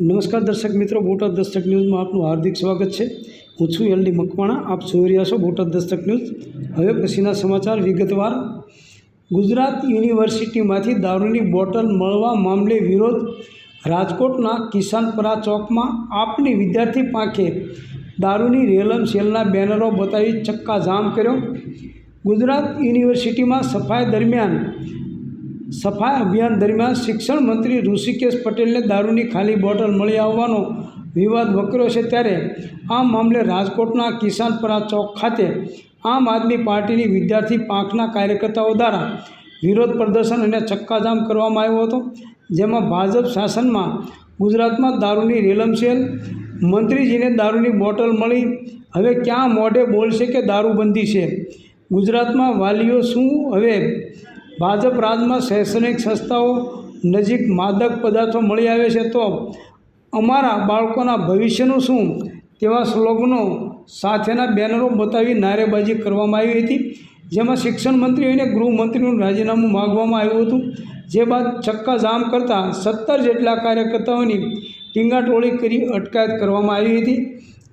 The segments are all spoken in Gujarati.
નમસ્કાર દર્શક મિત્રો, બોટાદ દસ્તક ન્યૂઝમાં આપનું હાર્દિક સ્વાગત છે. હું છું એલડી મકવાણા, આપ જોઈ રહ્યા છો બોટાદ દસ્તક ન્યૂઝ. હવે પછીના સમાચાર વિગતવાર. ગુજરાત યુનિવર્સિટીમાંથી દારૂની બોટલ મળવા મામલે વિરોધ. રાજકોટના કિસાનપરા ચોકમાં આપની વિદ્યાર્થી પાંખે દારૂની રેલમ સેલના બેનરો બતાવી ચક્કાજામ કર્યો. ગુજરાત યુનિવર્સિટીમાં સફાઈ દરમિયાન સફાઈ અભિયાન દરમિયાન શિક્ષણ મંત્રી ઋષિકેશ પટેલને દારૂની ખાલી બોટલ મળી આવવાનો વિવાદ વકર્યો છે ત્યારે આ મામલે રાજકોટના કિસાનપરા ચોક ખાતે આમ આદમી પાર્ટીની વિદ્યાર્થી પાંખના કાર્યકર્તાઓ દ્વારા વિરોધ પ્રદર્શન અને ચક્કાજામ કરવામાં આવ્યો હતો, જેમાં ભાજપ શાસનમાં ગુજરાતમાં દારૂની રેલમસેલ મંત્રીજીને દારૂની બોટલ મળી, હવે ક્યાં મોઢે બોલશે કે દારૂબંધી છે? ગુજરાતમાં વાલીઓ શું હવે ભાજપ રાજમાં શૈક્ષણિક સંસ્થાઓ નજીક માદક પદાર્થો મળી આવે છે તો અમારા બાળકોના ભવિષ્યનું શું? તેવા સ્લોગનો સાથેના બેનરો બતાવી નારેબાજી કરવામાં આવી હતી. જેમાં શિક્ષણ મંત્રી અને ગૃહમંત્રીનું રાજીનામું માગવામાં આવ્યું હતું. જે બાદ ચક્કાજામ કરતાં સત્તર જેટલા કાર્યકર્તાઓની ટીંગાટોળી કરી અટકાયત કરવામાં આવી હતી.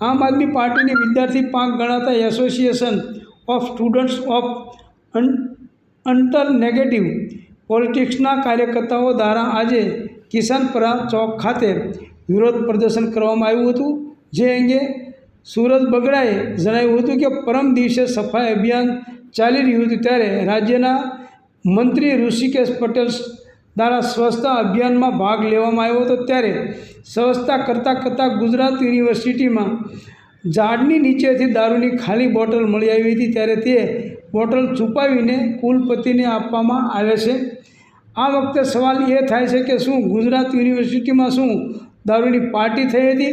આમ આદમી પાર્ટીની વિદ્યાર્થી પાંખ ગણાતા association of students of alternative પોલિટિક્સના કાર્યકર્તાઓ દ્વારા આજે કિસાનપરા ચોક ખાતે વિરોધ પ્રદર્શન કરવામાં આવ્યું હતું. જે અંગે સુરત બગડાએ જણાવ્યું હતું કે પરમ દિવસે સફાઈ અભિયાન ચાલી રહ્યું હતું ત્યારે રાજ્યના મંત્રી ઋષિકેશ પટેલ દ્વારા સ્વચ્છતા અભિયાનમાં ભાગ લેવામાં આવ્યો હતો. ત્યારે સ્વચ્છતા કરતાં કરતાં ગુજરાત યુનિવર્સિટીમાં ઝાડની નીચેથી દારૂની ખાલી બોટલ મળી આવી હતી. ત્યારે તે બોટલ છુપાવીને કુલપતિને આપવામાં આવે છે. આ વખતે સવાલ એ થાય છે કે શું ગુજરાત યુનિવર્સિટીમાં શું દારૂની પાર્ટી થઈ હતી?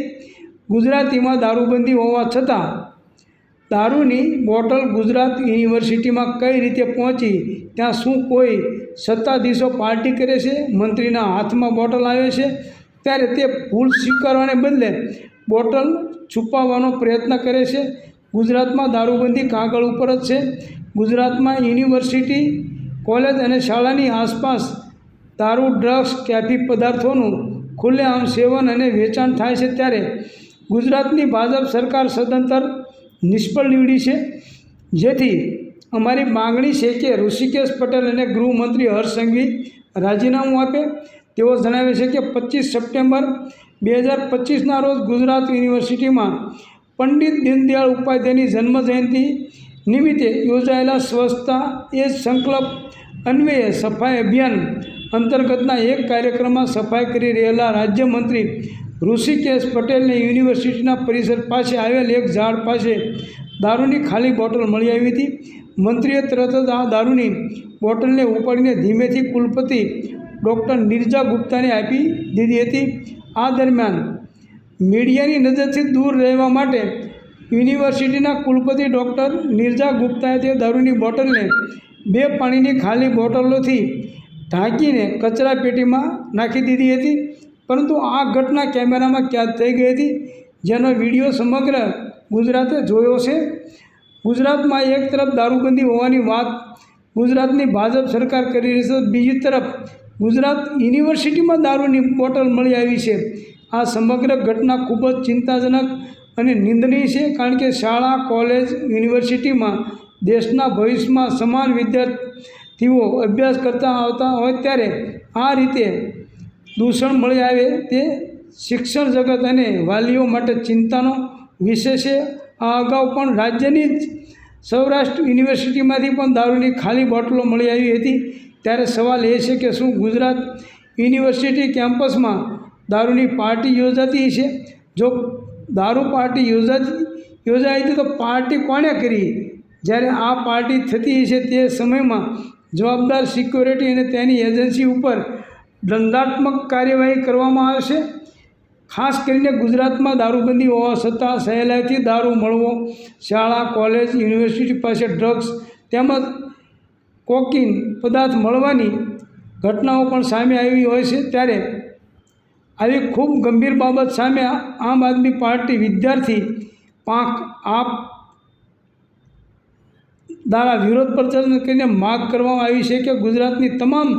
ગુજરાતીમાં દારૂબંધી હોવા છતાં દારૂની બોટલ ગુજરાત યુનિવર્સિટીમાં કઈ રીતે પહોંચી? ત્યાં શું કોઈ સત્તાધીશો પાર્ટી કરે છે? મંત્રીના હાથમાં બોટલ આવે છે? ત્યારે તે ભૂલ સ્વીકારવાને બદલે બોટલ છુપાવવાનો પ્રયત્ન કરે છે. ગુજરાતમાં દારૂબંધી કાગળ ઉપર જ છે. ગુજરાતમાં યુનિવર્સિટી, કોલેજ અને શાળાની આસપાસ દારૂ, ડ્રગ્સ, કેફી પદાર્થોનું ખુલ્લેઆમ સેવન અને વેચાણ થાય છે ત્યારે ગુજરાતની ભાજપ સરકાર સદંતર નિષ્ફળ નીવડી છે. જેથી અમારી માગણી છે કે ઋષિકેશ પટેલ અને ગૃહમંત્રી હર્ષ સંઘવી રાજીનામું આપે. તેઓ જણાવે છે કે પચીસ સપ્ટેમ્બર બે હજાર પચીસના રોજ ગુજરાત યુનિવર્સિટીમાં પંડિત દીનદયાળ ઉપાધ્યાયની જન્મજયંતિ નિમિત્તે યોજાયેલા સ્વચ્છતા એ સંકલ્પ અન્વયે સફાઈ અભિયાન અંતર્ગતના એક કાર્યક્રમમાં સફાઈ કરી રહેલા રાજ્યમંત્રી ઋષિકેશ પટેલને યુનિવર્સિટીના પરિસર પાસે આવેલ એક ઝાડ પાસે દારૂની ખાલી બોટલ મળી આવી હતી. મંત્રીએ તરત જ આ દારૂની બોટલને ઉપાડીને ધીમેથી કુલપતિ ડૉક્ટર નિર્જા ગુપ્તાને આપી દીધી હતી. આ દરમિયાન મીડિયાની નજરથી દૂર રહેવા માટે યુનિવર્સિટીના કુલપતિ ડૉક્ટર નિર્જા ગુપ્તાએ તે દારૂની બોટલને બે પાણીની ખાલી બોટલોથી ઢાંકીને કચરા પેટીમાં નાખી દીધી હતી. પરંતુ આ ઘટના કેમેરામાં કેદ થઈ ગઈ હતી, જેનો વીડિયો સમગ્ર ગુજરાતે જોયો છે. ગુજરાતમાં એક તરફ દારૂબંધી હોવાની વાત ગુજરાતની ભાજપ સરકાર કરી રહી છે, બીજી તરફ ગુજરાત યુનિવર્સિટીમાં દારૂની બોટલ મળી આવી છે. આ સમગ્ર ઘટના ખૂબ જ ચિંતાજનક અને નિંદનીય છે, કારણ કે શાળા, કોલેજ, યુનિવર્સિટીમાં દેશના ભવિષ્યમાં સમાન વિદ્યાર્થીઓ અભ્યાસ કરતા આવતા હોય ત્યારે આ રીતે દૂષણ મળી આવે તે શિક્ષણ જગત અને વાલીઓ માટે ચિંતાનો વિષય છે. આ અગાઉ પણ રાજ્યની જ સૌરાષ્ટ્ર યુનિવર્સિટીમાંથી પણ દારૂની ખાલી બોટલો મળી આવી હતી. ત્યારે સવાલ એ છે કે શું ગુજરાત યુનિવર્સિટી કેમ્પસમાં દારૂની પાર્ટી યોજાતી છે જો દારૂ પાર્ટી યોજાતી યોજાઈ હતી તો પાર્ટી કોણે કરી? જ્યારે આ પાર્ટી થતી છે તે સમયમાં જવાબદાર સિક્યોરિટી અને તેની એજન્સી ઉપર દંડાત્મક કાર્યવાહી કરવામાં આવશે. ખાસ કરીને ગુજરાતમાં દારૂબંધી હોવા છતાં સહેલાઈથી દારૂ મળવો, શાળા, કોલેજ, યુનિવર્સિટી પાસે ડ્રગ્સ તેમજ કોકિંગ પદાર્થ મળવાની ઘટનાઓ પણ સામે આવી હોય છે. ત્યારે આવી ખૂબ ગંભીર બાબત સામે આમ આદમી પાર્ટી વિદ્યાર્થી પાંખ આપ દ્વારા વિરોધ પ્રદર્શન કરીને માગ કરવામાં આવી છે કે ગુજરાતની તમામ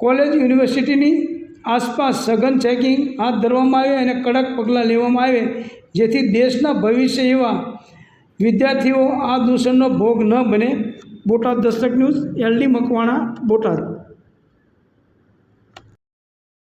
કોલેજ, યુનિવર્સિટીની આસપાસ સઘન ચેકિંગ હાથ ધરવામાં આવે અને કડક પગલાં લેવામાં આવે, જેથી દેશના ભવિષ્ય એવા વિદ્યાર્થીઓ આ દૂષણનો ભોગ ન બને. Botad Dastak news LD Makwana, Botad.